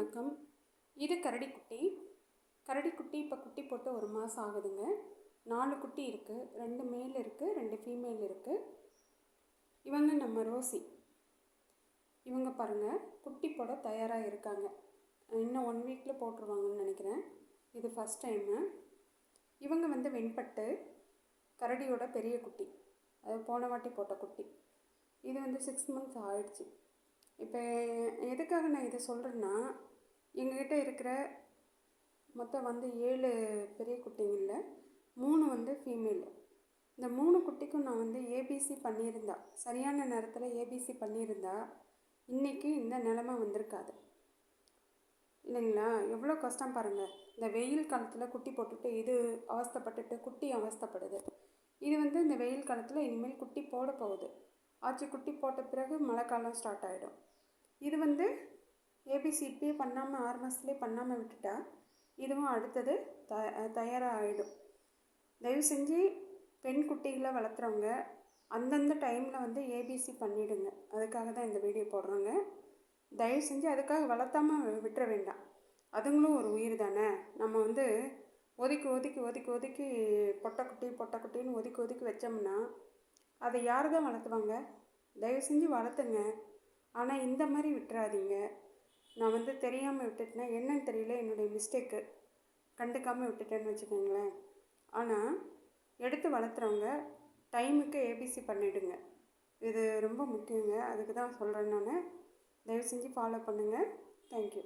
வணக்கம். இது கரடிக்குட்டி. கரடிக்குட்டி இப்போ குட்டி போட்டு ஒரு மாதம் ஆகுதுங்க. நாலு குட்டி இருக்குது ரெண்டு மேல் இருக்குது ரெண்டு ஃபீமேல் இருக்குது இவங்க நம்ம ரோசி. இவங்க பாருங்கள் குட்டி போட தயாராக இருக்காங்க. இன்னும் ஒன் வீக்கில் போட்டுருவாங்கன்னு நினைக்கிறேன். இது ஃபஸ்ட் டைமு இவங்க வந்து வெண்பட்டு கரடியோட பெரிய குட்டி. அது போன வாட்டி போட்ட குட்டி. இது வந்து சிக்ஸ் மந்த்ஸ் ஆயிடுச்சு. இப்போ எதுக்காக நான் இதை சொல்கிறேன்னா எங்ககிட்ட இருக்கிற மொத்தம் வந்து ஏழு பெரிய குட்டிங்களில் மூணு வந்து ஃபீமேல் இந்த மூணு குட்டிக்கும் நான் வந்து ஏபிசி பண்ணியிருந்தா சரியான நேரத்தில் ஏபிசி பண்ணியிருந்தா இன்றைக்கி இந்த நிலமை வந்திருக்காது. இல்லைங்களா? எவ்வளோ கஷ்டம் பாருங்கள் இந்த வெயில் காலத்தில் குட்டி போட்டுட்டு இது அவஸ்தைப்பட்டுட்டு குட்டி அவஸ்தைப்படுது. இது வந்து இந்த வெயில் காலத்தில் இனிமேல் குட்டி போட போகுது. ஆச்சு குட்டி போட்ட பிறகு மழை காலம் ஸ்டார்ட் ஆகிடும் இது வந்து ஏபிசி இப்பயே பண்ணாமல் ஆறு மாதத்துலேயே பண்ணாமல் விட்டுட்டா இதுவும் அடுத்தது த தயாராக ஆகிடும் தயவு செஞ்சு பெண் குட்டிகளை வளர்த்துறவங்க அந்தந்த டைமில் வந்து ஏபிசி பண்ணிவிடுங்க அதுக்காக தான் இந்த வீடியோ போடுறோங்க. தயவு செஞ்சு அதுக்காக வளர்த்தாமல் விட்டுற வேண்டாம். அதுங்களும் ஒரு உயிர் தானே. நம்ம வந்து ஒதுக்கி ஒதுக்கி ஒதுக்கி ஒதுக்கி பொட்டைக்குட்டி பொட்டைக்குட்டின்னு ஒதுக்கி ஒதுக்கி வச்சோம்னா அதை யார் தான் வளர்த்துவாங்க? தயவு செஞ்சு வளர்த்துங்க. ஆனால் இந்த மாதிரி விட்டுறாதீங்க. நான் வந்து தெரியாமல் விட்டுட்டேன்னா என்னன்னு தெரியல என்னுடைய மிஸ்டேக்கு கண்டுக்காமல் விட்டுட்டேன்னு வச்சுக்கோங்களேன். ஆனால் எடுத்து வளர்த்துறவங்க டைமுக்கு ஏபிசி பண்ணிவிடுங்க இது ரொம்ப முக்கியங்க. அதுக்கு தான் சொல்கிறேன் நான். தயவு செஞ்சு ஃபாலோ பண்ணுங்கள் தேங்க்யூ